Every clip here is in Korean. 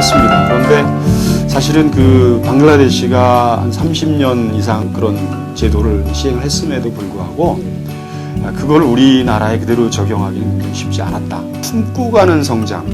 했습니다. 그런데 사실은 그 방글라데시가 한 30년 이상 그런 제도를 시행을 했음에도 불구하고 아, 그걸 우리나라에 그대로 적용하기는 쉽지 않았다. 품고 가는 성장,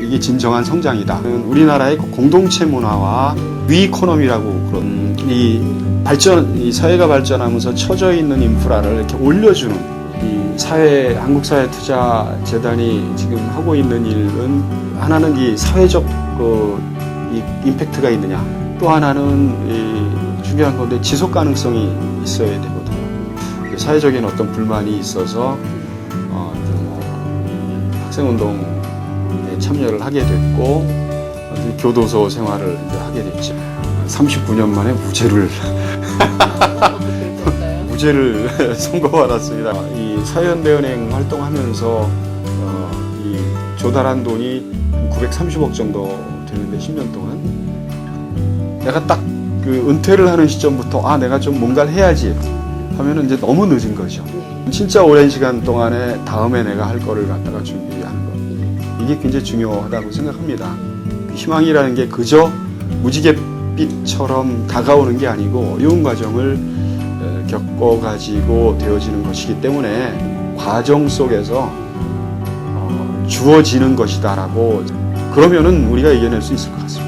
이게 진정한 성장이다. 우리나라의 그 공동체 문화와 위이코노미라고 그런 이 발전, 이 사회가 발전하면서 처져 있는 인프라를 이렇게 올려주는 이 사회 한국 사회 투자 재단이 지금 하고 있는 일은 하나는 이 사회적 그 이 임팩트가 있느냐, 또 하나는 이 중요한 건데 지속 가능성이 있어야 되거든요. 사회적인 어떤 불만이 있어서 어, 그 학생 운동에 참여를 하게 됐고 어, 교도소 생활을 하게 됐죠. 39년 만에 무죄를 무죄를 선고받았습니다. 이 사회연대은행 활동하면서 어, 이 조달한 돈이 930억 정도 되는데 10년 동안 내가 딱 그 은퇴를 하는 시점부터 아 내가 좀 뭔가를 해야지 하면은 이제 너무 늦은 거죠. 진짜 오랜 시간 동안에 다음에 내가 할 거를 갖다가 준비하는 거 이게 굉장히 중요하다고 생각합니다. 희망이라는 게 그저 무지갯빛처럼 다가오는 게 아니고 어려운 과정을 에, 겪어 가지고 되어지는 것이기 때문에 과정 속에서 어, 주어지는 것이다라고 그러면은 우리가 이겨낼 수 있을 것 같습니다.